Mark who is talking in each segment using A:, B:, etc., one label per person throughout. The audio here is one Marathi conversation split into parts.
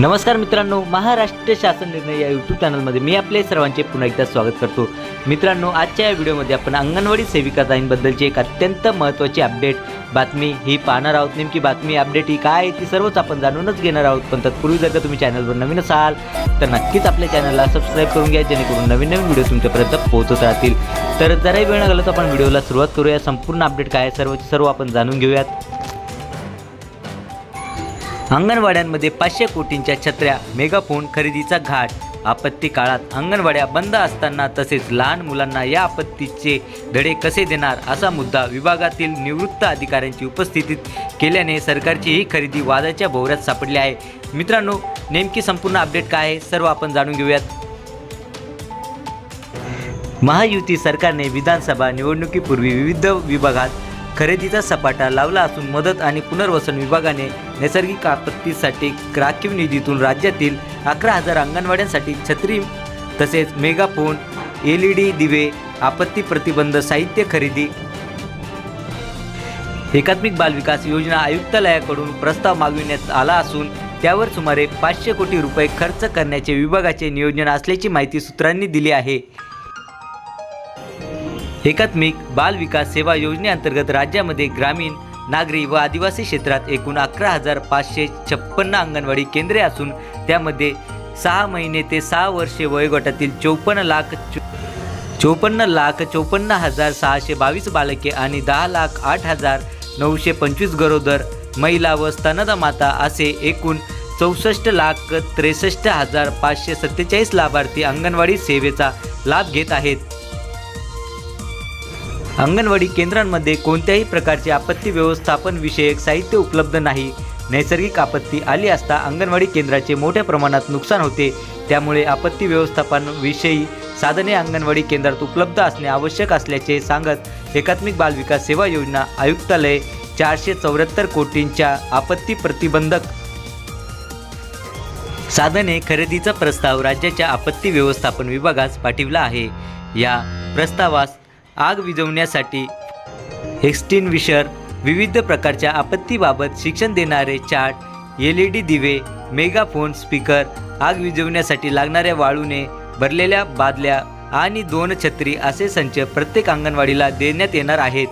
A: नमस्कार मित्रांनो महाराष्ट्र शासन निर्णय या यूट्यूब चॅनलमध्ये मी आपले सर्वांचे पुन्हा एकदा स्वागत करतो. मित्रांनो आजच्या या व्हिडिओमध्ये आपण अंगणवाडी सेविकाताईंबद्दलची एक अत्यंत महत्त्वाची अपडेट बातमी ही पाहणार आहोत. नेमकी बातमी अपडेट ही काय आहे ती सर्वच आपण जाणूनच घेणार आहोत. पण तत्पूर्वी जर का तुम्ही चॅनलवर नवीन असाल तर नक्कीच आपल्या चॅनलला सबस्क्राईब करून घ्या जेणेकरून नवीन नवीन व्हिडिओ तुमच्यापर्यंत पोहोचत राहतील. तर जराही वेळ लागला तर आपण व्हिडिओला सुरुवात करूया. संपूर्ण अपडेट काय आहे सर्व सर्व आपण जाणून घेऊयात. अंगणवाड्यांमध्ये पाचशे कोटींच्या छत्र्या मेगाफोन खरेदीचा घाट. आपत्ती काळात अंगणवाड्या बंद असताना तसेच लहान मुलांना या आपत्तीचे धडे कसे देणार असा मुद्दा विभागातील निवृत्त अधिकाऱ्यांची उपस्थितीत केल्याने सरकारची ही खरेदी वादाच्या भोवऱ्यात सापडली आहे. मित्रांनो नेमकी संपूर्ण अपडेट काय आहे सर्व आपण जाणून घेऊयात. महायुती सरकारने विधानसभा निवडणुकीपूर्वी विविध विभागात खरेदीचा सपाटा लावला असून मदत आणि पुनर्वसन विभागाने नैसर्गिक आपत्तीसाठी राखीव निधीतून राज्यातील अकरा हजार अंगणवाड्यांसाठी छत्री तसेच मेगाफोन एल ई डी दिवे आपत्ती प्रतिबंध साहित्य खरेदी एकात्मिक बालविकास योजना आयुक्तालयाकडून प्रस्ताव मागविण्यात आला असून त्यावर सुमारे पाचशे कोटी रुपये खर्च करण्याचे विभागाचे नियोजन असल्याची माहिती सूत्रांनी दिली आहे. एकात्मिक बाल विकास सेवा योजनेअंतर्गत राज्यामध्ये ग्रामीण नागरी व आदिवासी क्षेत्रात एकूण अकरा हजार पाचशे छप्पन्न अंगणवाडी केंद्रे असून त्यामध्ये सहा महिने ते सहा वर्षे वयोगटातील चौपन्न लाख चौपन्न लाख चौपन्न हजार सहाशे बावीस बालके आणि दहा लाख आठ हजार नऊशे पंचवीस गरोदर महिला व स्तनदा माता असे एकूण चौसष्ट लाख त्रेसष्ट हजार पाचशे सत्तेचाळीस लाभार्थी अंगणवाडी सेवेचा लाभ घेत आहेत. अंगणवाडी केंद्रांमध्ये कोणत्याही प्रकारचे आपत्ती व्यवस्थापन विषयक साहित्य उपलब्ध नाही. नैसर्गिक आपत्ती आली असता अंगणवाडी केंद्राचे मोठ्या प्रमाणात नुकसान होते. त्यामुळे आपत्ती व्यवस्थापनविषयी साधने अंगणवाडी केंद्रात उपलब्ध असणे आवश्यक असल्याचे सांगत एकात्मिक बालविकास सेवा योजना आयुक्तालय चारशे चौऱ्याहत्तर कोटींच्या आपत्ती प्रतिबंधक साधने खरेदीचा प्रस्ताव राज्याच्या आपत्ती व्यवस्थापन विभागास पाठविला आहे. या प्रस्तावास आग विझवण्यासाठी. एक्स्टिन्विशर विविध प्रकारच्या आपत्तीबाबत शिक्षण देणारे चार्ट एल ई डी दिवे मेगाफोन स्पीकर आग विझवण्यासाठी लागणाऱ्या वाळूने भरलेल्या बादल्या आणि दोन छत्री असे संच प्रत्येक अंगणवाडीला देण्यात येणार आहेत.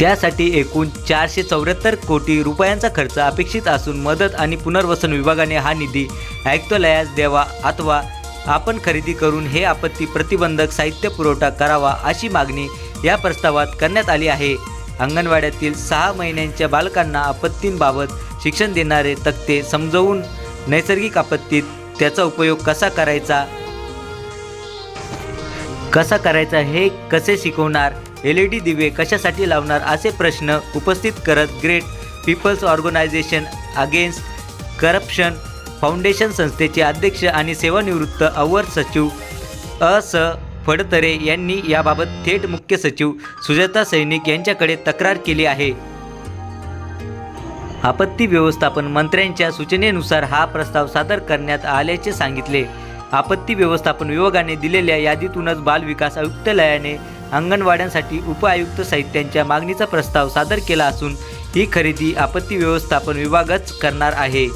A: त्यासाठी एकूण चारशे चौऱ्याहत्तर कोटी रुपयांचा खर्च अपेक्षित असून मदत आणि पुनर्वसन विभागाने हा निधी आयुक्तालयास द्यावा अथवा आपण खरेदी करून हे आपत्ती प्रतिबंधक साहित्य पुरवठा करावा अशी मागणी या प्रस्तावात करण्यात आली आहे. अंगणवाड्यातील सहा महिन्यांच्या बालकांना आपत्तींबाबत शिक्षण देणारे तक्ते समजवून नैसर्गिक आपत्तीत त्याचा उपयोग कसा करायचा? कसा करायचा हे कसे शिकवणार? एल ई डी दिवे कशासाठी लावणार असे प्रश्न उपस्थित करत great people's organization against corruption foundation संस्थेचे अध्यक्ष आणि सेवानिवृत्त अवर सचिव अस फडतरे यांनी याबाबत थेट मुख्य सचिव सुजाता सैनिक यांच्याकडे तक्रार केली आहे. आपत्ती व्यवस्थापन मंत्र्यांच्या सूचनेनुसार हा प्रस्ताव सादर करण्यात आल्याचे सांगितले. आपत्ती व्यवस्थापन विभागाने दिलेल्या यादीतूनच बालविकास आयुक्तालयाने अंगणवाड्यांसाठी उपआयुक्त साहित्यांच्या मागणीचा प्रस्ताव सादर केला असून ही खरेदी आपत्ती व्यवस्थापन विभागच करणार आहे.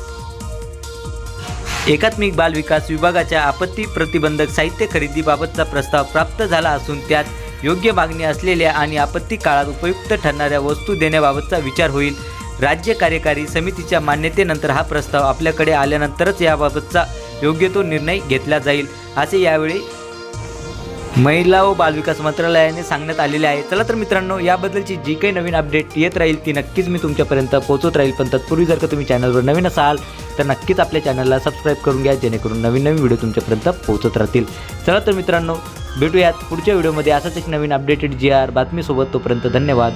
A: एकात्मिक बाल विकास विभागाच्या आपत्ती प्रतिबंधक साहित्य खरेदीबाबतचा प्रस्ताव प्राप्त झाला असून त्यात योग्य मागणी असलेल्या आणि आपत्ती काळात उपयुक्त ठरणाऱ्या वस्तू देण्याबाबतचा विचार होईल. राज्य कार्यकारी समितीच्या मान्यतेनंतर हा प्रस्ताव आपल्याकडे आल्यानंतरच याबाबतचा योग्य तो निर्णय घेतला जाईल असे यावेळी महिला व बालविकास मंत्रालयाने सांगण्यात आलेले आहे. चला तर मित्रांनो याबद्दलची जी काही नवीन अपडेट येत राहील ती नक्कीच मी तुमच्यापर्यंत पोहोचत राहील. पण तत्पूर्वी जर का तुम्ही चॅनलवर नवीन असाल तर नक्कीच आपल्या चॅनलला सबस्क्राईब करून घ्या जेणेकरून नवीन नवीन व्हिडिओ तुमच्यापर्यंत पोहोचत राहतील. चला तर मित्रांनो भेटूयात पुढच्या व्हिडिओमध्ये असाच एक नवीन अपडेटेड जी आर बातमीसोबत. तोपर्यंत धन्यवाद.